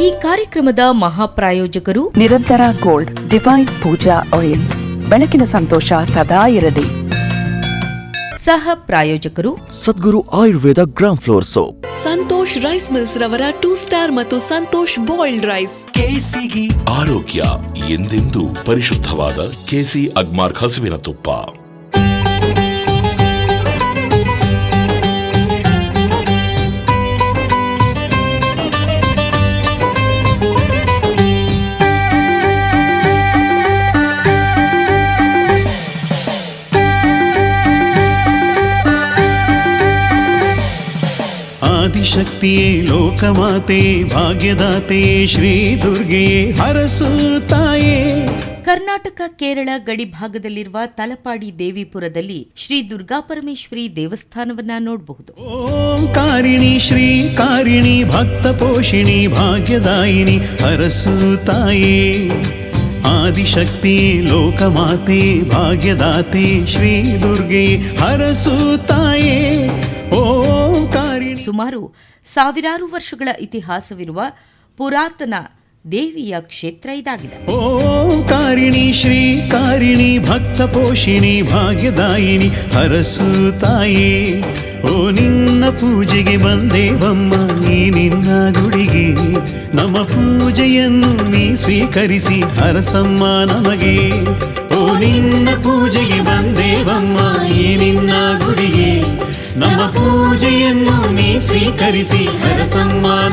ಈ ಕಾರ್ಯಕ್ರಮದ ಮಹಾಪ್ರಾಯೋಜಕರು ನಿರಂತರ ಗೋಲ್ಡ್ ಡಿವೈನ್ ಪೂಜಾ ಆಯಿಲ್ ಬೆಳಕಿನ ಸಂತೋಷ ಸದಾ ಇರಲಿ. ಸಹ ಪ್ರಾಯೋಜಕರು Sadguru Ayurveda gram flour soap. Santosh rice mills ರವರ ಟೂ ಸ್ಟಾರ್ ಮತ್ತು ಸಂತೋಷ್ ಬಾಯ್ಲ್ಡ್ ರೈಸ್. ಕೆಸಿಗಿ ಆರೋಗ್ಯ ಎಂದೆಂದೂ ಪರಿಶುದ್ಧವಾದ ಕೆಸಿ ಅಗ್ಮಾರ್ಕ್ ಹಸುವಿನ ತುಪ್ಪ. ಆದಿಶಕ್ತಿಯೇ ಲೋಕಮಾತೆ ಭಾಗ್ಯದಾತೆ ಶ್ರೀ ದುರ್ಗೆ ಹರಸು ತಾಯೇ ಕರ್ನಾಟಕ ಕೇರಳ ಗಡಿ ಭಾಗದಲ್ಲಿರುವ ತಲಪಾಡಿ ದೇವಿಪುರದಲ್ಲಿ ಶ್ರೀ ದುರ್ಗಾಪರಮೇಶ್ವರಿ ದೇವಸ್ಥಾನವನ್ನ ನೋಡಬಹುದು. ಓಂಕಾರಿಣಿ ಶ್ರೀ ಕಾರಿಣಿ ಭಕ್ತ ಪೋಷಿಣಿ ಭಾಗ್ಯದಾಯಿನಿ ಹರಸು ತಾಯೇ ಆದಿಶಕ್ತಿ ಲೋಕಮಾತೆ ಭಾಗ್ಯದಾತೆ ಶ್ರೀ ದುರ್ಗೆ ಹರಸು ತಾಯೇ ಸುಮಾರು ಸಾವಿರಾರು ವರ್ಷಗಳ ಇತಿಹಾಸವಿರುವ ಪುರಾತನ ದೇವಿಯ ಕ್ಷೇತ್ರ ಇದಾಗಿದೆ. ಓ ಓಂಕಾರಿಣಿ ಶ್ರೀ, ಕಾರಿಣಿ ಭಕ್ತ ಪೋಷಿಣಿ ಭಾಗ್ಯದಾಯಿನಿ ಹರಸು ತಾಯಿ ಓ, ನಿನ್ನ ಪೂಜೆಗೆ ಬಂದೇವಮ್ಮ ನೀ ನಿನ್ನ ಗುಡಿಗೆ. ನಮ್ಮ ಪೂಜೆಯನ್ನು ನೀ ಸ್ವೀಕರಿಸಿ ಹರಸಮ್ಮ ನಮಗೆ. ಓ, ನಿನ್ನ ಪೂಜೆಗೆ ಬಂದೇವಮ್ಮ ನೀ ನಿನ್ನ ಗುಡಿಗೆ. ನಮ್ಮ ಪೂಜೆಯನ್ನು ನೀ ಸ್ವೀಕರಿಸಿ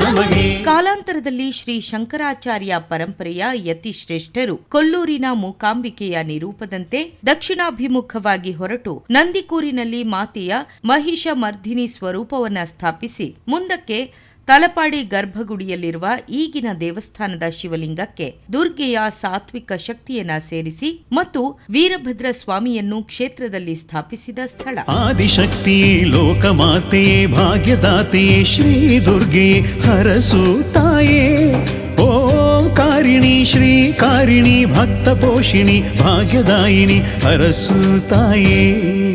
ನಮಗೆ. ಕಾಲಾಂತರದಲ್ಲಿ ಶ್ರೀ ಶಂಕರಾಚಾರ್ಯ ಪರಂಪರೆಯ ಯತಿಶ್ರೇಷ್ಠರು ಕೊಲ್ಲೂರಿನ ಮೂಕಾಂಬಿಕೆಯ ನಿರೂಪದಂತೆ ದಕ್ಷಿಣಾಭಿಮುಖವಾಗಿ ಹೊರಟು ನಂದಿಕೂರಿನಲ್ಲಿ ಮಾತೆಯ ಮಹಿಷ ಮರ್ಧಿನಿ ಸ್ವರೂಪವನ್ನ ಸ್ಥಾಪಿಸಿ ಮುಂದಕ್ಕೆ ತಲಪಾಡಿ ಗರ್ಭಗುಡಿಯಲ್ಲಿರುವ ಈಗಿನ ದೇವಸ್ಥಾನದ ಶಿವಲಿಂಗಕ್ಕೆ ದುರ್ಗೆಯ ಸಾತ್ವಿಕ ಶಕ್ತಿಯನ್ನ ಸೇರಿಸಿ ಮತ್ತು ವೀರಭದ್ರ ಸ್ವಾಮಿಯನ್ನು ಕ್ಷೇತ್ರದಲ್ಲಿ ಸ್ಥಾಪಿಸಿದ ಸ್ಥಳ. ಆದಿಶಕ್ತಿ ಲೋಕಮಾತೆ ಭಾಗ್ಯದಾತೆ ಶ್ರೀ ದುರ್ಗೆ ಹರಸು ತಾಯೇ. ಓಂಕಾರಿಣಿ ಶ್ರೀ ಕಾರಿಣಿ ಭಕ್ತ ಪೋಷಿಣಿ ಭಾಗ್ಯದಾಯಿನಿ ಹರಸು ತಾಯೇ.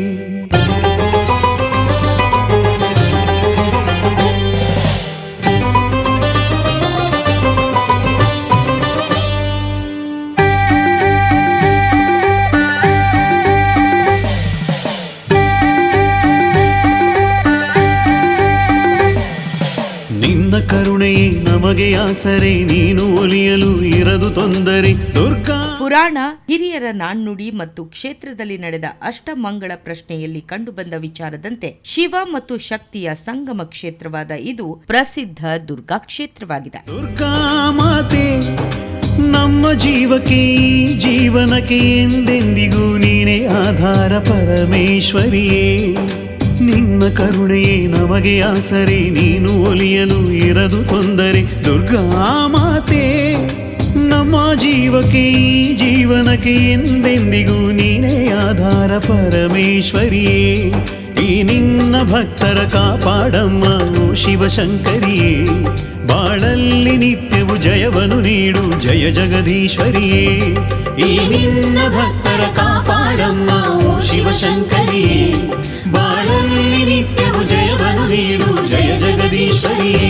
ಆಸರೆ ನೀನು ಒಲಿಯಲು ಇರದು ತೊಂದರೆ. ದುರ್ಗಾ! ಪುರಾಣ ಹಿರಿಯರ ನಾಣ್ಣುಡಿ ಮತ್ತು ಕ್ಷೇತ್ರದಲ್ಲಿ ನಡೆದ ಅಷ್ಟಮಂಗಳ ಪ್ರಶ್ನೆಯಲ್ಲಿ ಕಂಡುಬಂದ ವಿಚಾರದಂತೆ ಶಿವ ಮತ್ತು ಶಕ್ತಿಯ ಸಂಗಮ ಕ್ಷೇತ್ರವಾದ ಇದು ಪ್ರಸಿದ್ಧ ದುರ್ಗಾ ಕ್ಷೇತ್ರವಾಗಿದೆ. ದುರ್ಗಾ ಮಾತೆ ನಮ್ಮ ಜೀವಕ್ಕೆ ಜೀವನಕ್ಕೆ ಎಂದೆಂದಿಗೂ ನೀನೇ ಆಧಾರ ಪರಮೇಶ್ವರಿಯೇ. ನಿನ್ನ ಕರುಣೆಯೇ ನಮಗೆ ಆಸರೆ, ನೀನು ಒಲಿಯಲು ಇರದು ತೊಂದರೆ. ದುರ್ಗಾ ಮಾತೆ, ನಮ್ಮ ಜೀವಕ್ಕೆ ಜೀವನಕ್ಕೆ ಎಂದೆಂದಿಗೂ ನೀನೇ ಆಧಾರ ಪರಮೇಶ್ವರಿಯೇ. ಈ ನಿನ್ನ ಭಕ್ತರ ಕಾಪಾಡಮ್ಮ, ಓ ಶಿವಶಂಕರಿಯೇ. ಬಾಳಲ್ಲಿ ನಿತ್ಯವು ಜಯವನ್ನು ನೀಡು, ಜಯ ಜಗದೀಶ್ವರಿಯೇ. ಈ ನಿನ್ನ ಭಕ್ತರ ಕಾಪಾಡಮ್ಮ, ಓ ಶಿವಶಂಕರಿಯೇ. ಜಯವನ್ನು ನೀಡು ಜಯ ಜಗದೀಶ್ವರಿಯೇ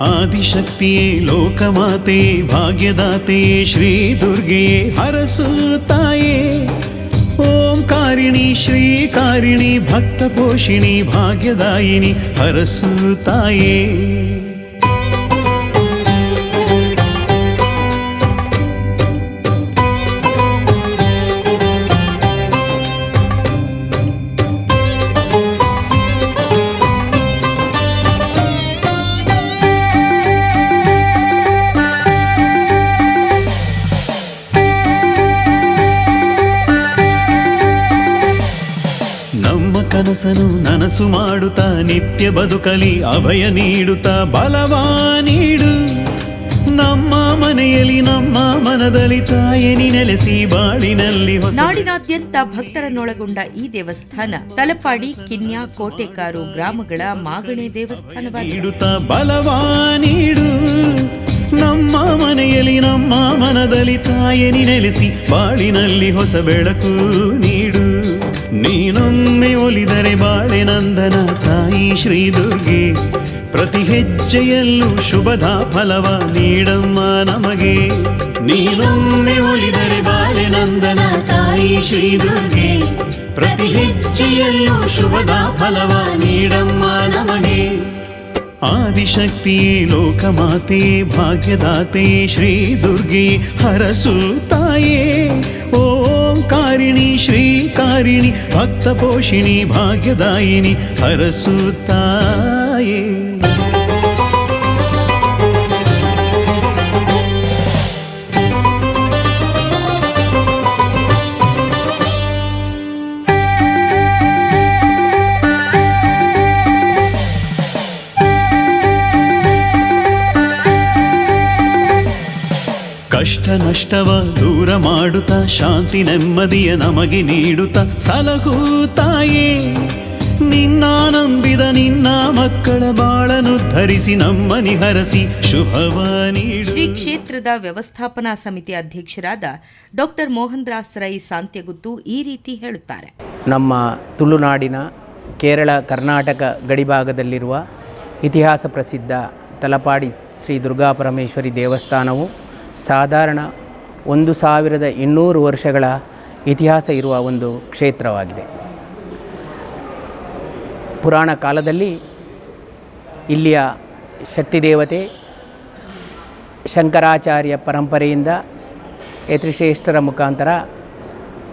ಆದಿಶಕ್ತಿಯೇ, ಲೋಕಮಾತೆ, ಭಾಗ್ಯದಾತೆಯೇ, ಶ್ರೀ ದುರ್ಗೆಯೇ ಹರಸು ತಾಯೇ ಓಂಕಾರಿಣಿ, ಶ್ರೀ ಕಾರಿಣಿ ಭಕ್ತ ಪೋಷಿಣಿ ಭಾಗ್ಯದಾಯಿನಿ ಹರಸು ತಾಯೇ ನನಸು ಮಾಡುತ್ತಾ ನಿತ್ಯ ಬದುಕಲಿ ಅಭಯ ನೀಡುತ್ತ ಬಲವ ನೀಡು. ನಮ್ಮ ಮನೆಯಲ್ಲಿ ನಮ್ಮ ಮನದಲ್ಲಿ ತಾಯನಿ ನೆಲೆಸಿ ಬಾಳಿನಲ್ಲಿ ಹೊಸ ನಾಡಿನಾದ್ಯಂತ ಭಕ್ತರನ್ನೊಳಗೊಂಡ ಈ ದೇವಸ್ಥಾನ ತಲಪಾಡಿ ಕಿನ್ಯಾ ಕೋಟೆಕಾರು ಗ್ರಾಮಗಳ ಮಾಗಣೆ ದೇವಸ್ಥಾನವಾಗಿಡುತ್ತ ಬಲವ ನೀಡು. ನಮ್ಮ ಮನೆಯಲ್ಲಿ ನಮ್ಮ ಮನದಲ್ಲಿ ತಾಯನಿ ನೆಲೆಸಿ ಬಾಳಿನಲ್ಲಿ ಹೊಸ ಬೆಳಕು ನೀಡು. ನೀನೊಮ್ಮೆ ಒಲಿದರೆ ಬಾಳೆ ನಂದನ ತಾಯಿ ಶ್ರೀ ದುರ್ಗೆ. ಪ್ರತಿ ಹೆಜ್ಜೆಯಲ್ಲೂ ಶುಭದ ಫಲವ ನೀಡಮ್ಮ ನಮಗೆ. ನೀನೊಮ್ಮೆ ಒಲಿದರೆ ಬಾಳೆ ನಂದನ ತಾಯಿ ಶ್ರೀ ದುರ್ಗೆ. ಪ್ರತಿ ಹೆಜ್ಜೆಯಲ್ಲೂ ಶುಭದ ಫಲವ ನೀಡಮ್ಮ ನಮಗೆ. ಆದಿಶಕ್ತಿಯೇ ಲೋಕಮಾತೆ, ಭಾಗ್ಯದಾತೆ ಶ್ರೀ ದುರ್ಗೆ ಹರಸು ತಾಯೇ ಶ್ರೀಕಾರಿಣಿ ಭಕ್ತ ಪೋಷಿಣಿ ಭಾಗ್ಯದಾಯಿನಿ ಹರಸು ನಷ್ಟವ ದೂರ ಮಾಡುತ್ತ ಶಾಂತಿ ನೆಮ್ಮದಿಯ ನಮಗೆ ನೀಡುತ್ತ ಸಲಹು ತಾಯೇ ನಿನ್ನ ನಂಬಿದ ನಿನ್ನ ಮಕ್ಕಳ ಬಾಳನು ಧರಿಸಿ ನಮ್ಮ ಹರಸಿ ಶುಭವ ನೀಡು. ಶ್ರೀ ಕ್ಷೇತ್ರದ ವ್ಯವಸ್ಥಾಪನಾ ಸಮಿತಿ ಅಧ್ಯಕ್ಷರಾದ ಡಾಕ್ಟರ್ ಮೋಹನ್ ದಾಸ್ ರೈ ಸಾಂತ್ಯಗುತ್ತು ಈ ರೀತಿ ಹೇಳುತ್ತಾರೆ. ನಮ್ಮ ತುಳುನಾಡಿನ ಕೇರಳ ಕರ್ನಾಟಕ ಗಡಿಭಾಗದಲ್ಲಿರುವ ಇತಿಹಾಸ ಪ್ರಸಿದ್ಧ ತಲಪಾಡಿ ಶ್ರೀ ದುರ್ಗಾಪರಮೇಶ್ವರಿ ದೇವಸ್ಥಾನವು ಸಾಧಾರಣ ಒಂದು ಸಾವಿರದ ಇನ್ನೂರು ವರ್ಷಗಳ ಇತಿಹಾಸ ಇರುವ ಒಂದು ಕ್ಷೇತ್ರವಾಗಿದೆ. ಪುರಾಣ ಕಾಲದಲ್ಲಿ ಇಲ್ಲಿಯ ಶಕ್ತಿದೇವತೆ ಶಂಕರಾಚಾರ್ಯ ಪರಂಪರೆಯಿಂದ ಯತ್ರಿಶ್ರೇಷ್ಠರ ಮುಖಾಂತರ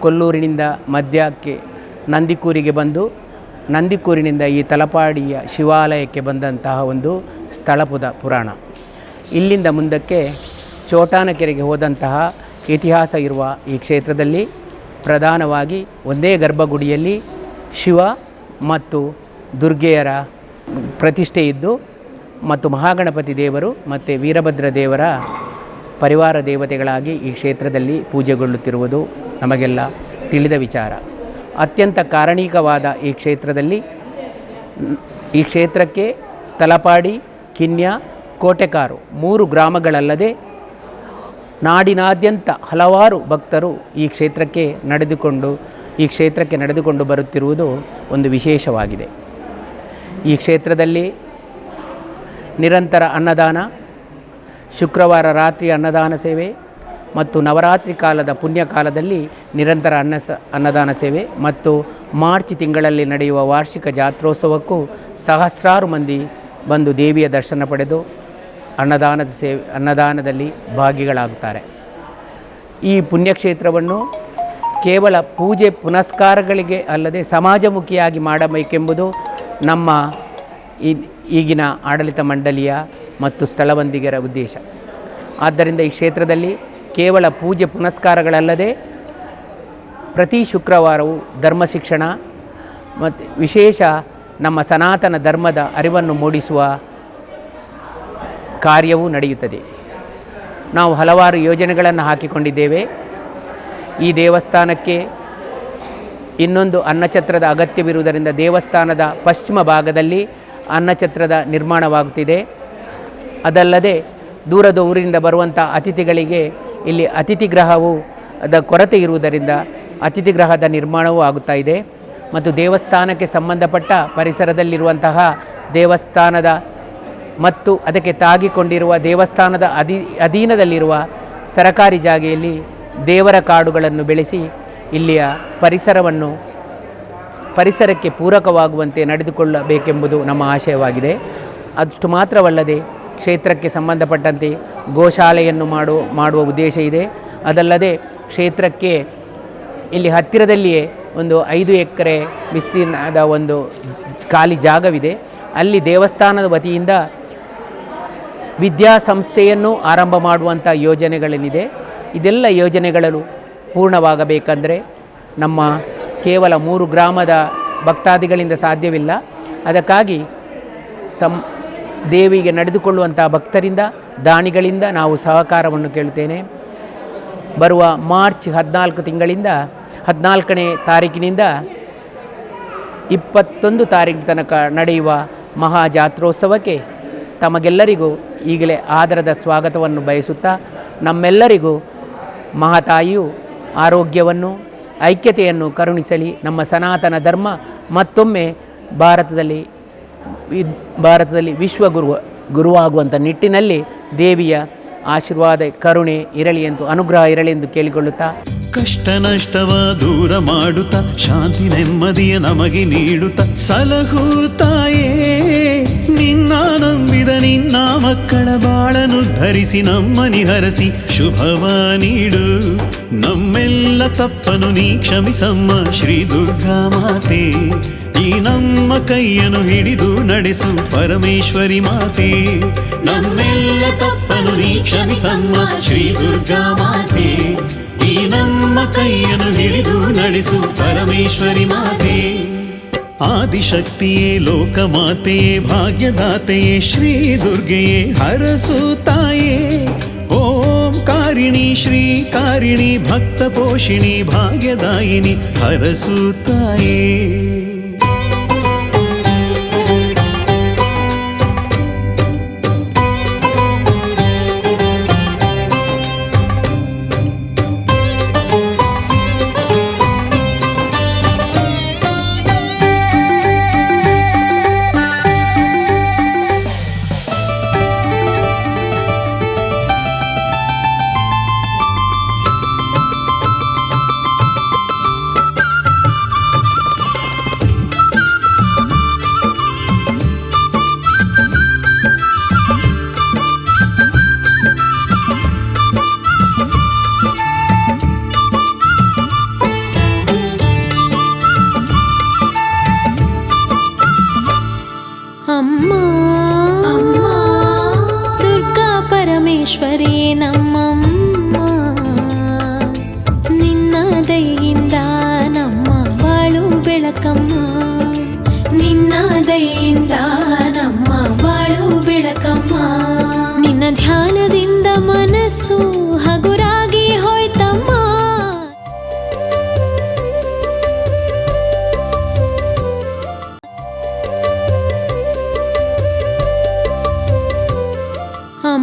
ಕೊಲ್ಲೂರಿನಿಂದ ಮಧ್ಯಕ್ಕೆ ನಂದಿಕೂರಿಗೆ ಬಂದು ನಂದಿಕೂರಿನಿಂದ ಈ ತಲಪಾಡಿಯ ಶಿವಾಲಯಕ್ಕೆ ಬಂದಂತಹ ಒಂದು ಸ್ಥಳಪುದ ಪುರಾಣ. ಇಲ್ಲಿಂದ ಮುಂದಕ್ಕೆ ಚೋಟಾನಕೆರೆಗೆ ಹೋದಂತಹ ಇತಿಹಾಸ ಇರುವ ಈ ಕ್ಷೇತ್ರದಲ್ಲಿ ಪ್ರಧಾನವಾಗಿ ಒಂದೇ ಗರ್ಭಗುಡಿಯಲ್ಲಿ ಶಿವ ಮತ್ತು ದುರ್ಗೆಯರ ಪ್ರತಿಷ್ಠೆ ಇದ್ದು ಮತ್ತು ಮಹಾಗಣಪತಿ ದೇವರು ಮತ್ತು ವೀರಭದ್ರ ದೇವರ ಪರಿವಾರ ದೇವತೆಗಳಾಗಿ ಈ ಕ್ಷೇತ್ರದಲ್ಲಿ ಪೂಜೆಗೊಳ್ಳುತ್ತಿರುವುದು ನಮಗೆಲ್ಲ ತಿಳಿದ ವಿಚಾರ. ಅತ್ಯಂತ ಕಾರಣೀಕವಾದ ಈ ಕ್ಷೇತ್ರದಲ್ಲಿ ಈ ಕ್ಷೇತ್ರಕ್ಕೆ ತಲಪಾಡಿ, ಕಿನ್ಯ, ಕೋಟೆಕಾರು ಮೂರು ಗ್ರಾಮಗಳಲ್ಲದೆ ನಾಡಿನಾದ್ಯಂತ ಹಲವಾರು ಭಕ್ತರು ಈ ಕ್ಷೇತ್ರಕ್ಕೆ ನಡೆದುಕೊಂಡು, ಈ ಕ್ಷೇತ್ರಕ್ಕೆ ನಡೆದುಕೊಂಡು ಬರುತ್ತಿರುವುದು ಒಂದು ವಿಶೇಷವಾಗಿದೆ. ಈ ಕ್ಷೇತ್ರದಲ್ಲಿ ನಿರಂತರ ಅನ್ನದಾನ, ಶುಕ್ರವಾರ ರಾತ್ರಿ ಅನ್ನದಾನ ಸೇವೆ ಮತ್ತು ನವರಾತ್ರಿ ಕಾಲದ ಪುಣ್ಯ ಕಾಲದಲ್ಲಿ ನಿರಂತರ ಅನ್ನ ಸ, ಅನ್ನದಾನ ಸೇವೆ ಮತ್ತು ಮಾರ್ಚ್ ತಿಂಗಳಲ್ಲಿ ನಡೆಯುವ ವಾರ್ಷಿಕ ಜಾತ್ರೋತ್ಸವಕ್ಕೂ ಸಹಸ್ರಾರು ಮಂದಿ ಬಂದು ದೇವಿಯ ದರ್ಶನ ಪಡೆದು ಅನ್ನದಾನದ ಸೇವೆ, ಅನ್ನದಾನದಲ್ಲಿ ಭಾಗಿಗಳಾಗುತ್ತಾರೆ. ಈ ಪುಣ್ಯಕ್ಷೇತ್ರವನ್ನು ಕೇವಲ ಪೂಜೆ ಪುನಸ್ಕಾರಗಳಿಗೆ ಅಲ್ಲದೆ ಸಮಾಜಮುಖಿಯಾಗಿ ಮಾಡಬೇಕೆಂಬುದು ನಮ್ಮ ಈಗಿನ ಆಡಳಿತ ಮಂಡಳಿಯ ಮತ್ತು ಸ್ಥಳವಂದಿಗರ ಉದ್ದೇಶ. ಆದ್ದರಿಂದ ಈ ಕ್ಷೇತ್ರದಲ್ಲಿ ಕೇವಲ ಪೂಜೆ ಪುನಸ್ಕಾರಗಳಲ್ಲದೆ ಪ್ರತಿ ಶುಕ್ರವಾರವೂ ಧರ್ಮ ಶಿಕ್ಷಣ ಮತ್ತು ವಿಶೇಷ ನಮ್ಮ ಸನಾತನ ಧರ್ಮದ ಅರಿವನ್ನು ಮೂಡಿಸುವ ಕಾರ್ಯವೂ ನಡೆಯುತ್ತದೆ. ನಾವು ಹಲವಾರು ಯೋಜನೆಗಳನ್ನು ಹಾಕಿಕೊಂಡಿದ್ದೇವೆ. ಈ ದೇವಸ್ಥಾನಕ್ಕೆ ಇನ್ನೊಂದು ಅನ್ನಛತ್ರದ ಅಗತ್ಯವಿರುವುದರಿಂದ ದೇವಸ್ಥಾನದ ಪಶ್ಚಿಮ ಭಾಗದಲ್ಲಿ ಅನ್ನಛತ್ರದ ನಿರ್ಮಾಣವಾಗುತ್ತಿದೆ. ಅದಲ್ಲದೆ ದೂರದ ಊರಿನಿಂದ ಬರುವಂಥ ಅತಿಥಿಗಳಿಗೆ ಇಲ್ಲಿ ಅತಿಥಿ ಗೃಹವು ಅದ ಕೊರತೆ ಇರುವುದರಿಂದ ಅತಿಥಿ ಗೃಹದ ನಿರ್ಮಾಣವೂ ಆಗುತ್ತಾ ಇದೆ. ಮತ್ತು ದೇವಸ್ಥಾನಕ್ಕೆ ಸಂಬಂಧಪಟ್ಟ ಪರಿಸರದಲ್ಲಿರುವಂತಹ ದೇವಸ್ಥಾನದ ಮತ್ತು ಅದಕ್ಕೆ ತಾಗಿಕೊಂಡಿರುವ ದೇವಸ್ಥಾನದ ಅಧೀ, ಅಧೀನದಲ್ಲಿರುವ ಸರಕಾರಿ ಜಾಗೆಯಲ್ಲಿ ದೇವರ ಕಾಡುಗಳನ್ನು ಬೆಳೆಸಿ ಇಲ್ಲಿಯ ಪರಿಸರವನ್ನು ಪರಿಸರಕ್ಕೆ ಪೂರಕವಾಗುವಂತೆ ನಡೆದುಕೊಳ್ಳಬೇಕೆಂಬುದು ನಮ್ಮ ಆಶಯವಾಗಿದೆ. ಅಷ್ಟು ಮಾತ್ರವಲ್ಲದೆ ಕ್ಷೇತ್ರಕ್ಕೆ ಸಂಬಂಧಪಟ್ಟಂತೆ ಗೋಶಾಲೆಯನ್ನು ಮಾಡು, ಮಾಡುವ ಉದ್ದೇಶ ಇದೆ. ಅದಲ್ಲದೆ ಕ್ಷೇತ್ರಕ್ಕೆ ಇಲ್ಲಿ ಹತ್ತಿರದಲ್ಲಿಯೇ ಒಂದು ಐದು ಎಕರೆ ವಿಸ್ತೀರ್ಣದ ಒಂದು ಖಾಲಿ ಜಾಗವಿದೆ. ಅಲ್ಲಿ ದೇವಸ್ಥಾನದ ವತಿಯಿಂದ ವಿದ್ಯಾಸಂಸ್ಥೆಯನ್ನು ಆರಂಭ ಮಾಡುವಂಥ ಯೋಜನೆಗಳೇನಿದೆ, ಇದೆಲ್ಲ ಯೋಜನೆಗಳು ಪೂರ್ಣವಾಗಬೇಕಂದರೆ ನಮ್ಮ ಕೇವಲ ಮೂರು ಗ್ರಾಮದ ಭಕ್ತಾದಿಗಳಿಂದ ಸಾಧ್ಯವಿಲ್ಲ. ಅದಕ್ಕಾಗಿ ಸಂ, ದೇವಿಗೆ ನಡೆದುಕೊಳ್ಳುವಂಥ ಭಕ್ತರಿಂದ, ದಾನಿಗಳಿಂದ ನಾವು ಸಹಕಾರವನ್ನು ಕೇಳುತ್ತೇನೆ. ಬರುವ ಮಾರ್ಚ್ ಹದಿನಾಲ್ಕು ತಿಂಗಳಿಂದ, ಹದಿನಾಲ್ಕನೇ ತಾರೀಕಿನಿಂದ ಇಪ್ಪತ್ತೊಂದು ತಾರೀಕು ತನಕ ನಡೆಯುವ ಮಹಾ ಜಾತ್ರೋತ್ಸವಕ್ಕೆ ತಮಗೆಲ್ಲರಿಗೂ ಈಗಲೇ ಆದರದ ಸ್ವಾಗತವನ್ನು ಬಯಸುತ್ತಾ ನಮ್ಮೆಲ್ಲರಿಗೂ ಮಹಾತಾಯಿಯು ಆರೋಗ್ಯವನ್ನು, ಐಕ್ಯತೆಯನ್ನು ಕರುಣಿಸಲಿ. ನಮ್ಮ ಸನಾತನ ಧರ್ಮ ಮತ್ತೊಮ್ಮೆ ಭಾರತದಲ್ಲಿ ಭಾರತದಲ್ಲಿ ವಿಶ್ವಗುರು ಗುರುವಾಗುವಂಥ ನಿಟ್ಟಿನಲ್ಲಿ ದೇವಿಯ ಆಶೀರ್ವಾದ, ಕರುಣೆ ಇರಲಿ ಎಂದು, ಅನುಗ್ರಹ ಇರಲಿ ಎಂದು ಕೇಳಿಕೊಳ್ಳುತ್ತಾ. ಕಷ್ಟ ನಷ್ಟವ ದೂರ ಮಾಡುತ್ತ, ಶಾಂತಿ ನೆಮ್ಮದಿಯ ನಮಗೆ ನೀಡುತ್ತ ಸಲಹು ತಾಯೇ ನಿನ್ನ ನಂಬಿದ ನಿನ್ನ ಮಕ್ಕಳ ಬಾಳನು ಧರಿಸಿ ನಮ್ಮನಿ ಹರಸಿ ಶುಭವ ನೀಡು ನಮ್ಮೆಲ್ಲ ತಪ್ಪನು ನೀ ಕ್ಷಮಿಸಮ್ಮ ಶ್ರೀ ದುರ್ಗಾ ಮಾತೆ ಈ ನಮ್ಮ ಕೈಯನ್ನು ಹಿಡಿದು ನಡೆಸು ಪರಮೇಶ್ವರಿ ಮಾತೆ ನಮ್ಮೆಲ್ಲ ತಪ್ಪನು ನೀ ಕ್ಷಮಿಸಮ್ಮ ಶ್ರೀ ದುರ್ಗಾ ಮಾತೆ ಈ ನಮ್ಮ ಕೈಯನ್ನು ಹಿಡಿದು ನಡೆಸು ಪರಮೇಶ್ವರಿ ಮಾತೆ आदिशक्तिये लोकमाते भाग्यदाते श्री दुर्गे हरसुताये। ॐ कारिणि श्रीकारिणि भक्तपोषिणि भाग्यदायिनि हरसुताये।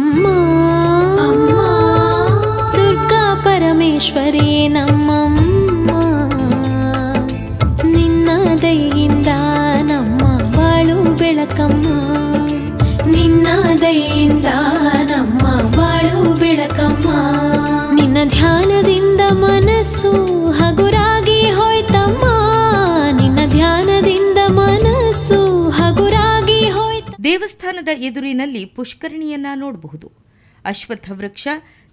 ಅಮ್ಮ ಅಮ್ಮ ದುರ್ಗಾ ದೇವಸ್ಥಾನದ ಎದುರಿನಲ್ಲಿ ಪುಷ್ಕರಣಿಯನ್ನ ನೋಡಬಹುದು. ಅಶ್ವತ್ಥ ವೃಕ್ಷ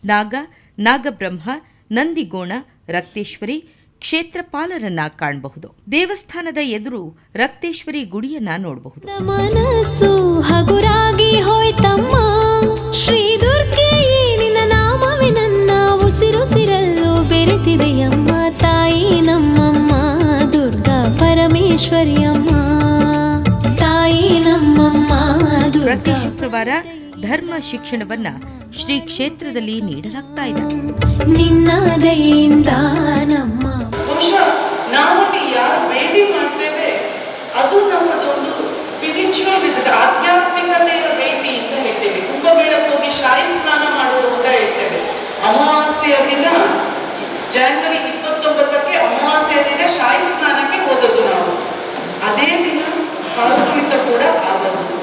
ನಾಗ, ನಾಗಬ್ರಹ್ಮ, ನಂದಿಗೋಣ, ರಕ್ತೇಶ್ವರಿ ಕ್ಷೇತ್ರಪಾಲರನ್ನ ಕಾಣಬಹುದು. ದೇವಸ್ಥಾನದ ಎದುರು ರಕ್ತೇಶ್ವರಿ ಗುಡಿಯನ್ನ ನೋಡಬಹುದು. ಶ್ರೀ ಶುಕ್ರವಾರ ಧರ್ಮ ಶಿಕ್ಷಣವನ್ನ ಶ್ರೀ ಕ್ಷೇತ್ರದಲ್ಲಿ ನೀಡಲಾಗ್ತಾ ಇದೆ. ನಿನ್ನ ದಯೆಯಿಂದ ನಮ್ಮ ಬಹುಶಃ ನಾವಲ್ಲಿ ಯಾರು ಭೇಟಿ ಮಾಡ್ತೇವೆ ಅದು ನಮ್ಮದೊಂದು ಸ್ಪಿರಿಚುವಲ್ ವಿಸಿಟ್ ಆಧ್ಯಾತ್ಮಿಕತೆಯ ಭೇಟಿ ಅಂತ ಹೇಳ್ತೇವೆ. ಕುಂಭಮೇಳಕ್ಕೆ ಹೋಗಿ ಶಾಹಿ ಸ್ನಾನ ಮಾಡುವುದು ಅಂತ ಹೇಳ್ತೇವೆ. ಅಮಾವಾಸ್ಯೆಯ ದಿನ ಜನವರಿ ಇಪ್ಪತ್ತೊಂಬತ್ತಕ್ಕೆ ಅಮಾವಾಸ್ಯೆಯ ದಿನ ಶಾಹಿ ಸ್ನಾನಕ್ಕೆ ಹೋದದ್ದು ನಾವು. ಅದೇ ದಿನ ಫಲತ್ಮಿತ ಕೂಡ ಆದದ್ದು.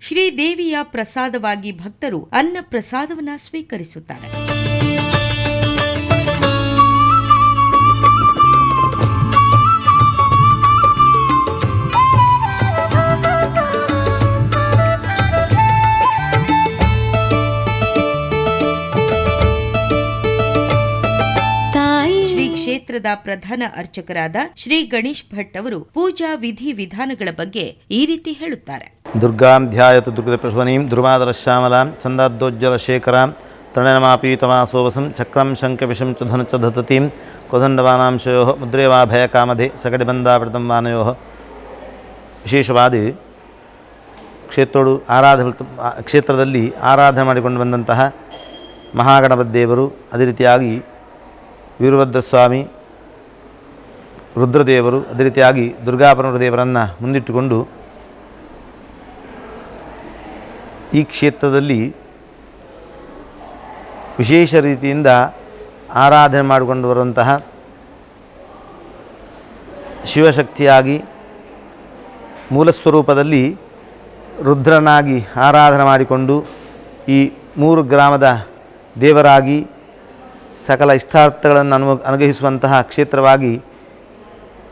ಶ್ರೀದೇವಿಯ ಪ್ರಸಾದವಾಗಿ ಭಕ್ತರು ಅನ್ನ ಪ್ರಸಾದವನ್ನ ಸ್ವೀಕರಿಸುತ್ತಾರೆ. ಕ್ಷೇತ್ರದ ಪ್ರಧಾನ ಅರ್ಚಕರಾದ ಶ್ರೀ ಗಣೇಶ್ ಭಟ್ ಅವರು ಪೂಜಾ ವಿಧಿ ವಿಧಾನಗಳ ಬಗ್ಗೆ ಈ ರೀತಿ ಹೇಳುತ್ತಾರೆ. ದುರ್ಗಾಂ ಧ್ಯಾಯತು ಶ್ಯಾಮಲ ಚಂದ್ರೋಜ್ವಲ ಶೇಖರ ತೃಣನಮಾಪೀತಮಾಸೋವಸಂ ಚಕ್ರಂ ಶಂಖವಿಷಂ ಚ ಧನುಚ ಧತತೀಂ ಕಾಮಧಿ ಸಗಡಿ ಸಗಡಿಬಂಧಾವೃತಂ ವಾನಯೋ. ವಿಶೇಷವಾದಿ ಕ್ಷೇತ್ರಗಳು ಆರಾಧ ಕ್ಷೇತ್ರದಲ್ಲಿ ಆರಾಧನೆ ಮಾಡಿಕೊಂಡು ಬಂದಂತಹ ಮಹಾಗಣಪತಿ ದೇವರು ಅದೇ ರೀತಿಯಾಗಿ ವೀರಭದ್ರ ಸ್ವಾಮಿ ರುದ್ರದೇವರು ಅದೇ ರೀತಿಯಾಗಿ ದುರ್ಗಾಪರಮರ ದೇವರನ್ನು ಮುಂದಿಟ್ಟುಕೊಂಡು ಈ ಕ್ಷೇತ್ರದಲ್ಲಿ ವಿಶೇಷ ರೀತಿಯಿಂದ ಆರಾಧನೆ ಮಾಡಿಕೊಂಡು ಬರುವಂತಹ ಶಿವಶಕ್ತಿಯಾಗಿ ಮೂಲಸ್ವರೂಪದಲ್ಲಿ ರುದ್ರನಾಗಿ ಆರಾಧನೆ ಮಾಡಿಕೊಂಡು ಈ ಮೂರು ಗ್ರಾಮದ ದೇವರಾಗಿ ಸಕಲ ಇಷ್ಟಾರ್ಥಗಳನ್ನು ಅನು ಅನುಗ್ರಹಿಸುವಂತಹ ಕ್ಷೇತ್ರವಾಗಿ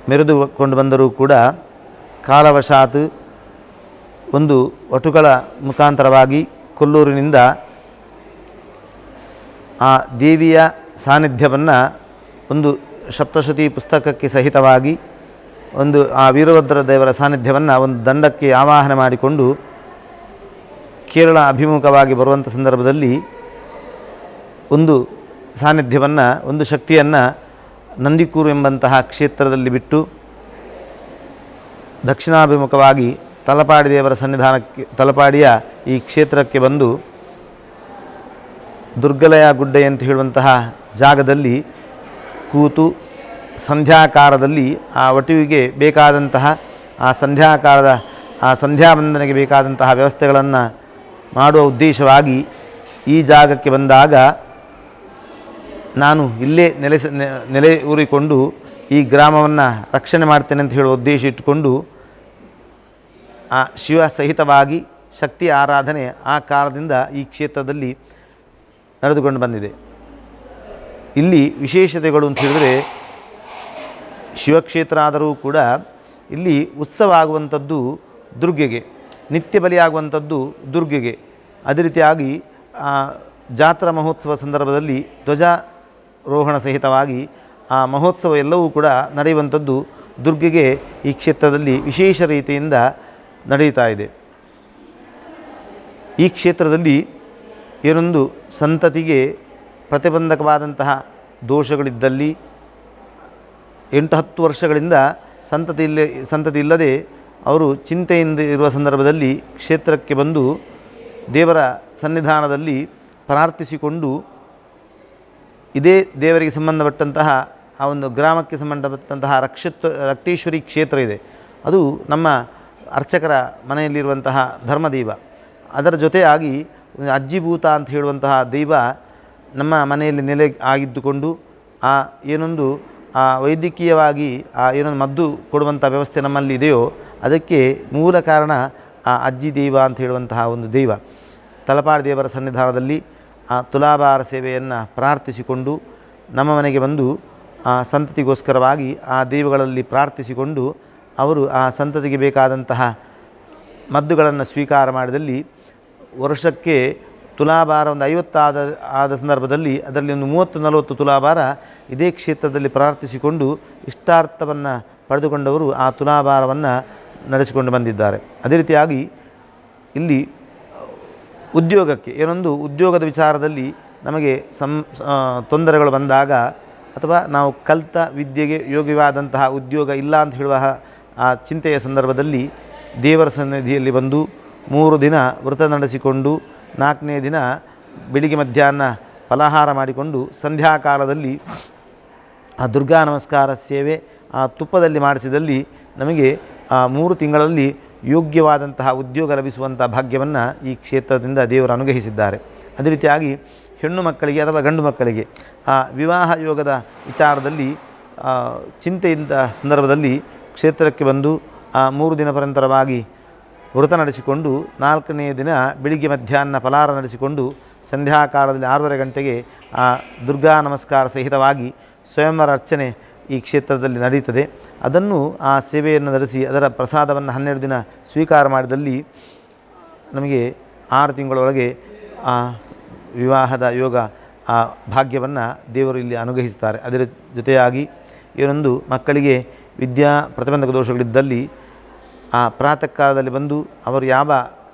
ಮೆರೆದುಕೊಂಡು ಬಂದರೂ ಕೂಡ ಕಾಲವಶಾತ್ ಒಂದು ವಟುಗಳ ಮುಖಾಂತರವಾಗಿ ಕೊಲ್ಲೂರಿನಿಂದ ಆ ದೇವಿಯ ಸಾನ್ನಿಧ್ಯವನ್ನು ಒಂದು ಸಪ್ತಶತಿ ಪುಸ್ತಕಕ್ಕೆ ಸಹಿತವಾಗಿ ಒಂದು ಆ ವೀರಭದ್ರ ದೇವರ ಸಾನ್ನಿಧ್ಯವನ್ನು ಒಂದು ದಂಡಕ್ಕೆ ಆವಾಹನೆ ಮಾಡಿಕೊಂಡು ಕೇರಳ ಅಭಿಮುಖವಾಗಿ ಬರುವಂಥ ಸಂದರ್ಭದಲ್ಲಿ ಒಂದು ಸಾನ್ನಿಧ್ಯವನ್ನು, ಒಂದು ಶಕ್ತಿಯನ್ನು ನಂದಿಕೂರು ಎಂಬಂತಹ ಕ್ಷೇತ್ರದಲ್ಲಿ ಬಿಟ್ಟು ದಕ್ಷಿಣಾಭಿಮುಖವಾಗಿ ತಲಪಾಡಿ ದೇವರ ಸನ್ನಿಧಾನಕ್ಕೆ, ತಲಪಾಡಿಯ ಈ ಕ್ಷೇತ್ರಕ್ಕೆ ಬಂದು ದುರ್ಗಲಯ ಗುಡ್ಡೆ ಅಂತ ಹೇಳುವಂತಹ ಜಾಗದಲ್ಲಿ ಕೂತು ಸಂಧ್ಯಾಕಾರದಲ್ಲಿ ಆ ವಟುವಿಗೆ ಬೇಕಾದಂತಹ, ಆ ಸಂಧ್ಯಾಕಾರದ, ಆ ಸಂಧ್ಯಾವಂದನೆಗೆ ಬೇಕಾದಂತಹ ವ್ಯವಸ್ಥೆಗಳನ್ನು ಮಾಡುವ ಉದ್ದೇಶವಾಗಿ ಈ ಜಾಗಕ್ಕೆ ಬಂದಾಗ ನಾನು ಇಲ್ಲೇ ನೆಲೆಸ ನೆಲೆ ಊರಿಕೊಂಡು ಈ ಗ್ರಾಮವನ್ನು ರಕ್ಷಣೆ ಮಾಡ್ತೇನೆ ಅಂತ ಹೇಳುವ ಉದ್ದೇಶ ಇಟ್ಟುಕೊಂಡು ಆ ಶಿವ ಸಹಿತವಾಗಿ ಶಕ್ತಿ ಆರಾಧನೆ ಆ ಕಾಲದಿಂದ ಈ ಕ್ಷೇತ್ರದಲ್ಲಿ ನಡೆದುಕೊಂಡು ಬಂದಿದೆ. ಇಲ್ಲಿ ವಿಶೇಷತೆಗಳು ಅಂತ ಹೇಳಿದರೆ ಶಿವಕ್ಷೇತ್ರ ಆದರೂ ಕೂಡ ಇಲ್ಲಿ ಉತ್ಸವ ಆಗುವಂಥದ್ದು ದುರ್ಗೆಗೆ, ನಿತ್ಯ ಬಲಿಯಾಗುವಂಥದ್ದು ದುರ್ಗೆಗೆ. ಅದೇ ರೀತಿಯಾಗಿ ಜಾತ್ರಾ ಮಹೋತ್ಸವ ಸಂದರ್ಭದಲ್ಲಿ ಧ್ವಜಾರೋಹಣ ಸಹಿತವಾಗಿ ಆ ಮಹೋತ್ಸವ ಎಲ್ಲವೂ ಕೂಡ ನಡೆಯುವಂಥದ್ದು ದುರ್ಗೆಗೆ ಈ ಕ್ಷೇತ್ರದಲ್ಲಿ ವಿಶೇಷ ರೀತಿಯಿಂದ ನಡೆಯುತ್ತಾ ಇದೆ. ಈ ಕ್ಷೇತ್ರದಲ್ಲಿ ಏನೊಂದು ಸಂತತಿಗೆ ಪ್ರತಿಬಂಧಕವಾದಂತಹ ದೋಷಗಳಿದ್ದಲ್ಲಿ ಎಂಟು ಹತ್ತು ವರ್ಷಗಳಿಂದ ಸಂತತಿ ಇಲ್ಲ ಸಂತತಿ ಇಲ್ಲದೆ ಅವರು ಚಿಂತೆಯಿಂದ ಇರುವ ಸಂದರ್ಭದಲ್ಲಿ ಕ್ಷೇತ್ರಕ್ಕೆ ಬಂದು ದೇವರ ಸನ್ನಿಧಾನದಲ್ಲಿ ಪ್ರಾರ್ಥಿಸಿಕೊಂಡು ಇದೇ ದೇವರಿಗೆ ಸಂಬಂಧಪಟ್ಟಂತಹ ಆ ಒಂದು ಗ್ರಾಮಕ್ಕೆ ಸಂಬಂಧಪಟ್ಟಂತಹ ರಕ್ಷತ್ವ ರಕ್ತೇಶ್ವರಿ ಕ್ಷೇತ್ರ ಇದೆ. ಅದು ನಮ್ಮ ಅರ್ಚಕರ ಮನೆಯಲ್ಲಿರುವಂತಹ ಧರ್ಮದೈವ ಅದರ ಜೊತೆಯಾಗಿ ಅಜ್ಜಿಭೂತ ಅಂತ ಹೇಳುವಂತಹ ದೈವ ನಮ್ಮ ಮನೆಯಲ್ಲಿ ನೆಲೆ ಆಗಿದ್ದುಕೊಂಡು ಆ ಏನೊಂದು, ಆ ವೈದ್ಯಕೀಯವಾಗಿ ಆ ಏನೊಂದು ಮದ್ದು ಕೊಡುವಂಥ ವ್ಯವಸ್ಥೆ ನಮ್ಮಲ್ಲಿ ಇದೆಯೋ ಅದಕ್ಕೆ ಮೂಲ ಕಾರಣ ಆ ಅಜ್ಜಿ ದೈವ ಅಂತ ಹೇಳುವಂತಹ ಒಂದು ದೈವ ತಲಪಾಡಿ ದೇವರ ಸನ್ನಿಧಾನದಲ್ಲಿ ಆ ತುಲಾಭಾರ ಸೇವೆಯನ್ನು ಪ್ರಾರ್ಥಿಸಿಕೊಂಡು ನಮ್ಮ ಮನೆಗೆ ಬಂದು ಆ ಸಂತತಿಗೋಸ್ಕರವಾಗಿ ಆ ದೇವಗಳಲ್ಲಿ ಪ್ರಾರ್ಥಿಸಿಕೊಂಡು ಅವರು ಆ ಸಂತತಿಗೆ ಬೇಕಾದಂತಹ ಮದ್ದುಗಳನ್ನು ಸ್ವೀಕಾರ ಮಾಡಿದಲ್ಲಿ ವರ್ಷಕ್ಕೆ ತುಲಾಭಾರ ಒಂದು ಐವತ್ತಾದ, ಆದ ಸಂದರ್ಭದಲ್ಲಿ ಅದರಲ್ಲಿ ಒಂದು ಮೂವತ್ತು ನಲವತ್ತು ತುಲಾಭಾರ ಇದೇ ಕ್ಷೇತ್ರದಲ್ಲಿ ಪ್ರಾರ್ಥಿಸಿಕೊಂಡು ಇಷ್ಟಾರ್ಥವನ್ನು ಪಡೆದುಕೊಂಡವರು ಆ ತುಲಾಭಾರವನ್ನು ನಡೆಸಿಕೊಂಡು ಬಂದಿದ್ದಾರೆ. ಅದೇ ರೀತಿಯಾಗಿ ಇಲ್ಲಿ ಉದ್ಯೋಗಕ್ಕೆ, ಏನೊಂದು ಉದ್ಯೋಗದ ವಿಚಾರದಲ್ಲಿ ನಮಗೆ ಸಂ ತೊಂದರೆಗಳು ಬಂದಾಗ ಅಥವಾ ನಾವು ಕಲಿತ ವಿದ್ಯೆಗೆ ಯೋಗ್ಯವಾದಂತಹ ಉದ್ಯೋಗ ಇಲ್ಲ ಅಂತ ಹೇಳುವ ಆ ಚಿಂತೆಯ ಸಂದರ್ಭದಲ್ಲಿ ದೇವರ ಸನ್ನಿಧಿಯಲ್ಲಿ ಬಂದು ಮೂರು ದಿನ ವ್ರತ ನಡೆಸಿಕೊಂಡು ನಾಲ್ಕನೇ ದಿನ ಬೆಳಿಗ್ಗೆ ಮಧ್ಯಾಹ್ನ ಫಲಾಹಾರ ಮಾಡಿಕೊಂಡು ಸಂಧ್ಯಾಕಾಲದಲ್ಲಿ ಆ ದುರ್ಗಾ ನಮಸ್ಕಾರ ಸೇವೆ ಆ ತುಪ್ಪದಲ್ಲಿ ಮಾಡಿಸಿದಲ್ಲಿ ನಮಗೆ ಆ ಮೂರು ತಿಂಗಳಲ್ಲಿ ಯೋಗ್ಯವಾದಂತಹ ಉದ್ಯೋಗ ಲಭಿಸುವಂಥ ಭಾಗ್ಯವನ್ನು ಈ ಕ್ಷೇತ್ರದಿಂದ ದೇವರು ಅನುಗ್ರಹಿಸಿದ್ದಾರೆ. ಅದೇ ರೀತಿಯಾಗಿ ಹೆಣ್ಣು ಮಕ್ಕಳಿಗೆ ಅಥವಾ ಗಂಡು ಮಕ್ಕಳಿಗೆ ಆ ವಿವಾಹ ಯೋಗದ ವಿಚಾರದಲ್ಲಿ ಚಿಂತೆಯಿಂದ ಸಂದರ್ಭದಲ್ಲಿ ಕ್ಷೇತ್ರಕ್ಕೆ ಬಂದು, ಆ, ಮೂರು ದಿನ ಪರಂತರವಾಗಿ ವ್ರತ ನಡೆಸಿಕೊಂಡು, ನಾಲ್ಕನೇ ದಿನ ಬೆಳಿಗ್ಗೆ ಮಧ್ಯಾಹ್ನ ಫಲಾರ ನಡೆಸಿಕೊಂಡು, ಸಂಧ್ಯಾಕಾಲದಲ್ಲಿ ಆರೂವರೆ ಗಂಟೆಗೆ ಆ ದುರ್ಗಾ ನಮಸ್ಕಾರ ಸಹಿತವಾಗಿ ಸ್ವಯಂವರ ಅರ್ಚನೆ ಈ ಕ್ಷೇತ್ರದಲ್ಲಿ ನಡೆಯುತ್ತದೆ. ಅದನ್ನು ಆ ಸೇವೆಯನ್ನು ನಡೆಸಿ ಅದರ ಪ್ರಸಾದವನ್ನು ಹನ್ನೆರಡು ದಿನ ಸ್ವೀಕಾರ ಮಾಡಿದಲ್ಲಿ ನಮಗೆ ಆರು ತಿಂಗಳೊಳಗೆ ಆ ವಿವಾಹದ ಯೋಗ, ಆ ಭಾಗ್ಯವನ್ನು ದೇವರು ಇಲ್ಲಿ ಅನುಗ್ರಹಿಸ್ತಾರೆ ಅದರ ಜೊತೆಯಾಗಿ ಇವರೊಂದು ಮಕ್ಕಳಿಗೆ ವಿದ್ಯಾ ಪ್ರತಿಬಂಧಕ ದೋಷಗಳಿದ್ದಲ್ಲಿ ಆ ಪ್ರಾತಃ ಕಾಲದಲ್ಲಿ ಬಂದು ಅವರು ಯಾವ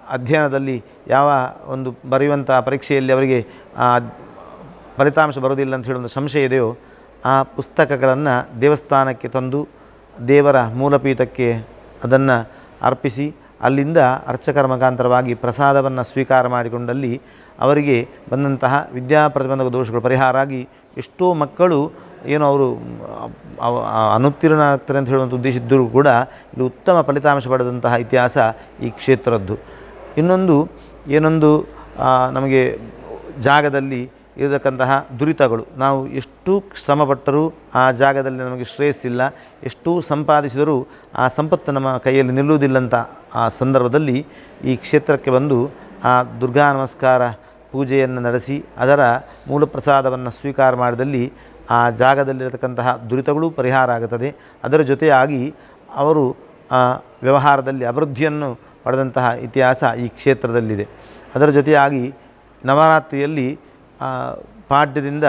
ಅಧ್ಯಯನದಲ್ಲಿ ಯಾವ ಒಂದು ಬರೆಯುವಂಥ ಪರೀಕ್ಷೆಯಲ್ಲಿ ಅವರಿಗೆ ಫಲಿತಾಂಶ ಬರೋದಿಲ್ಲ ಅಂತ ಹೇಳುವ ಒಂದು ಸಂಶಯ ಇದೆಯೋ ಆ ಪುಸ್ತಕಗಳನ್ನು ದೇವಸ್ಥಾನಕ್ಕೆ ತಂದು ದೇವರ ಮೂಲಪೀಠಕ್ಕೆ ಅದನ್ನು ಅರ್ಪಿಸಿ ಅಲ್ಲಿಂದ ಅರ್ಚಕರ ಮುಖಾಂತರವಾಗಿ ಪ್ರಸಾದವನ್ನು ಸ್ವೀಕಾರ ಮಾಡಿಕೊಂಡಲ್ಲಿ ಅವರಿಗೆ ಬಂದಂತಹ ವಿದ್ಯಾಪ್ರತಿಬಂಧಕ ದೋಷಗಳು ಪರಿಹಾರ ಆಗಿ ಎಷ್ಟೋ ಮಕ್ಕಳು ಏನು ಅವರು ಅವ- ಆಗ್ತಾರೆ ಅಂತ ಹೇಳುವಂಥ ಉದ್ದೇಶ ಇದ್ದರೂ ಕೂಡ ಇಲ್ಲಿ ಉತ್ತಮ ಫಲಿತಾಂಶ ಪಡೆದಂತಹ ಇತಿಹಾಸ ಈ ಕ್ಷೇತ್ರದ್ದು. ಇನ್ನೊಂದು ಏನೊಂದು ನಮಗೆ ಜಾಗದಲ್ಲಿ ಇರತಕ್ಕಂತಹ ದುರಿತಗಳು. ನಾವು ಎಷ್ಟು ಶ್ರಮಪಟ್ಟರೂ ಆ ಜಾಗದಲ್ಲಿ ನಮಗೆ ಶ್ರೇಯಸ್ಸಿಲ್ಲ ಎಷ್ಟು ಸಂಪಾದಿಸಿದರೂ ಆ ಸಂಪತ್ತು ನಮ್ಮ ಕೈಯಲ್ಲಿ ನಿಲ್ಲುವುದಿಲ್ಲಂತ ಆ ಸಂದರ್ಭದಲ್ಲಿ ಈ ಕ್ಷೇತ್ರಕ್ಕೆ ಬಂದು ಆ ದುರ್ಗಾ ನಮಸ್ಕಾರ ಪೂಜೆಯನ್ನು ನಡೆಸಿ ಅದರ ಮೂಲ ಪ್ರಸಾದವನ್ನು ಸ್ವೀಕಾರ ಮಾಡಿದಲ್ಲಿ ಆ ಜಾಗದಲ್ಲಿರತಕ್ಕಂತಹ ದುರಿತಗಳು ಪರಿಹಾರ ಆಗುತ್ತದೆ. ಅದರ ಜೊತೆಯಾಗಿ ಅವರು ವ್ಯವಹಾರದಲ್ಲಿ ಅಭಿವೃದ್ಧಿಯನ್ನು ಪಡೆದಂತಹ ಇತಿಹಾಸ ಈ ಕ್ಷೇತ್ರದಲ್ಲಿದೆ. ಅದರ ಜೊತೆಯಾಗಿ ನವರಾತ್ರಿಯಲ್ಲಿ ಪಾಡ್ಯದಿಂದ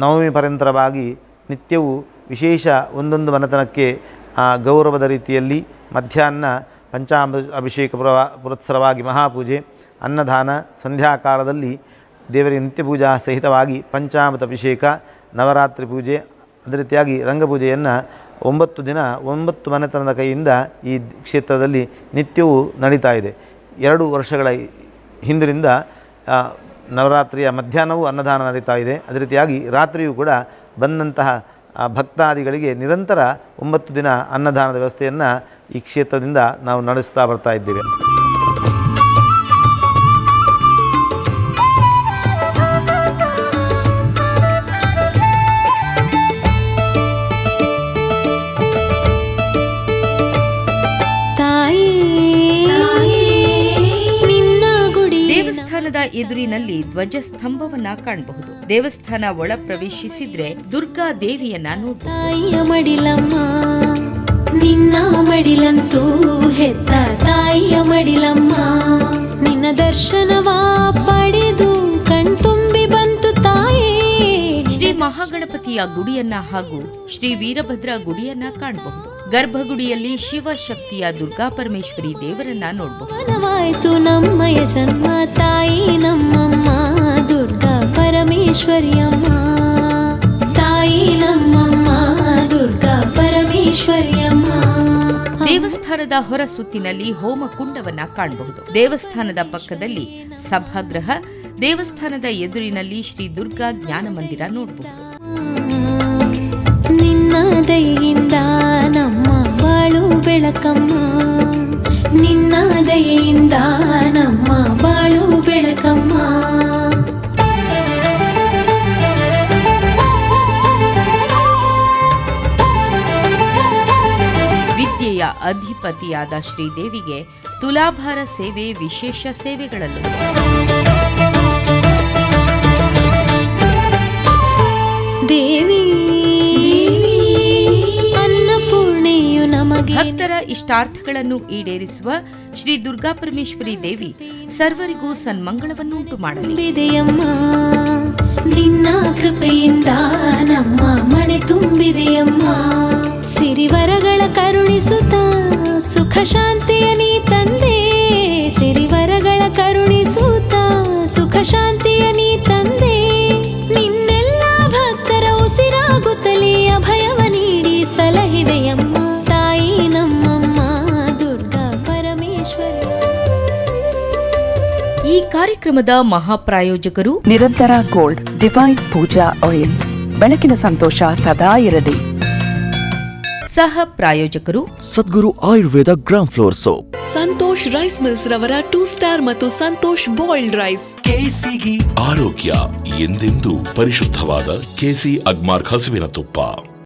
ನವಮಿ ಪರ್ಯಂತರವಾಗಿ ನಿತ್ಯವೂ ವಿಶೇಷ ಒಂದೊಂದು ಮನೆತನಕ್ಕೆ ಗೌರವದ ರೀತಿಯಲ್ಲಿ ಮಧ್ಯಾಹ್ನ ಪಂಚಾಮ ಅಭಿಷೇಕ ಪುರವ ಪುರತ್ಸರವಾಗಿ ಮಹಾಪೂಜೆ, ಅನ್ನದಾನ, ಸಂಧ್ಯಾಕಾಲದಲ್ಲಿ ದೇವರಿಗೆ ನಿತ್ಯ ಪೂಜಾ ಸಹಿತವಾಗಿ ಪಂಚಾಮೃತ ಅಭಿಷೇಕ, ನವರಾತ್ರಿ ಪೂಜೆ, ಅದೇ ರೀತಿಯಾಗಿ ರಂಗಪೂಜೆಯನ್ನು ಒಂಬತ್ತು ದಿನ, ಒಂಬತ್ತು ಮನೆತನದ ಕೈಯಿಂದ ಈ ಕ್ಷೇತ್ರದಲ್ಲಿ ನಿತ್ಯವೂ ನಡೀತಾ ಇದೆ. ಎರಡು ವರ್ಷಗಳ ಹಿಂದಿನಿಂದ ನವರಾತ್ರಿಯ ಮಧ್ಯಾಹ್ನವೂ ಅನ್ನದಾನ ನಡೀತಾ ಇದೆ. ಅದೇ ರೀತಿಯಾಗಿ ರಾತ್ರಿಯೂ ಕೂಡ ಬಂದಂತಹ ಭಕ್ತಾದಿಗಳಿಗೆ ನಿರಂತರ ಒಂಬತ್ತು ದಿನ ಅನ್ನದಾನದ ವ್ಯವಸ್ಥೆಯನ್ನು ಈ ಕ್ಷೇತ್ರದಿಂದ ನಾವು ನಡೆಸ್ತಾ ಬರ್ತಾ ಇದ್ದೇವೆ. ದೇವಸ್ಥಾನದ ಎದುರಿನಲ್ಲಿ ಧ್ವಜಸ್ತಂಭವನ್ನ ಕಾಣಬಹುದು. ದೇವಸ್ಥಾನ ಒಳ ಪ್ರವೇಶಿಸಿದ್ರೆ ದುರ್ಗಾ ದೇವಿಯನ್ನ ತಾಯಿಯ ಮಡಿಲಮ್ಮ ನಿನ್ನ ಮಡಿಲಂತೂ ಹೆತ್ತ ತಾಯಿಯ ಮಡಿಲಮ್ಮ. ನಿನ್ನ ದರ್ಶನವಾ ಪಡೆದು ಕಣ್ತುಂಬಿ ಬಂತು ತಾಯೇ. ಶ್ರೀ ಮಹಾಗಣಪತಿಯ ಗುಡಿಯನ್ನ ಹಾಗೂ ಶ್ರೀ ವೀರಭದ್ರ ಗುಡಿಯನ್ನ ಕಾಣಬಹುದು. ಗರ್ಭಗುಡಿಯಲ್ಲಿ ಶಿವಶಕ್ತಿಯ ದುರ್ಗಾ ಪರಮೇಶ್ವರಿ ದೇವರನ್ನ ನೋಡಬಹುದು ನಮ್ಮಯ ಜನ್ಮ ತಾಯಿ ನಮ್ಮಮ್ಮ ದುರ್ಗಾ ಪರಮೇಶ್ವರಿಯಮ್ಮ. ತಾಯಿ ನಮ್ಮಮ್ಮ ದುರ್ಗಾ ಪರಮೇಶ್ವರಿಯಮ್ಮ. ದೇವಸ್ಥಾನದ ಹೊರ ಸುತ್ತಿನಲ್ಲಿ ಹೋಮ ಕುಂಡವನ್ನ ಕಾಣಬಹುದು. ದೇವಸ್ಥಾನದ ಪಕ್ಕದಲ್ಲಿ ಸಭಾಗೃಹ ದೇವಸ್ಥಾನದ ಎದುರಿನಲ್ಲಿ ಶ್ರೀ ದುರ್ಗಾ ಜ್ಞಾನ ಮಂದಿರ ನೋಡಬಹುದು ನಿನ್ನ ಬಾಳು ಬೆಳಕಮ್ಮ ನಿನ್ನ ದಯೆಯಿಂದ ನಮ್ಮ ಬಾಳು ಬೆಳಕಮ್ಮ. ವಿದ್ಯೆಯ ಅಧಿಪತಿಯಾದ ಶ್ರೀದೇವಿಗೆ ತುಲಾಭಾರ ಸೇವೆ ವಿಶೇಷ ಸೇವೆಗಳಲ್ಲೂ. ದೇವಿ ಭಕ್ತರ ಇಷ್ಟಾರ್ಥಗಳನ್ನು ಈಡೇರಿಸುವ ಶ್ರೀ ದುರ್ಗಾ ಪರಮೇಶ್ವರಿ ದೇವಿ ಸರ್ವರಿಗೂ ಸನ್ಮಂಗಳವನ್ನುಂಟು ಮಾಡಲಿ. ತುಂಬಿದೆಯಮ್ಮ, ನಿನ್ನ ಕೃಪೆಯಿಂದ ನಮ್ಮ ಮನೆ ತುಂಬಿದೆಯಮ್ಮ. ಸಿರಿವರಗಳ ಕರುಣಿಸುತ್ತ ಸುಖ ಶಾಂತಿಯ ಕಾರ್ಯಕ್ರಮದ ಮಹಾಪ್ರಾಯೋಜಕರು ನಿರಂತರ ಗೋಲ್ಡ್ ಡಿವೈನ್ ಪೂಜಾ ಆಯಿಲ್. ಬೆಳಕಿನ ಸಂತೋಷ ಸದಾ ಇರಲಿ. ಸಹ ಪ್ರಾಯೋಜಕರು Sadguru Ayurveda gram flour soap. Santosh rice mills ರವರ ಟೂ ಸ್ಟಾರ್ ಮತ್ತು ಸಂತೋಷ್ ಬಾಯ್ಲ್ಡ್ ರೈಸ್. ಆರೋಗ್ಯ ಎಂದೆಂದೂ ಪರಿಶುದ್ಧವಾದ ಕೆಸಿ ಅಗ್ಮಾರ್ಕ್ ಹಸುವಿನ ತುಪ್ಪ.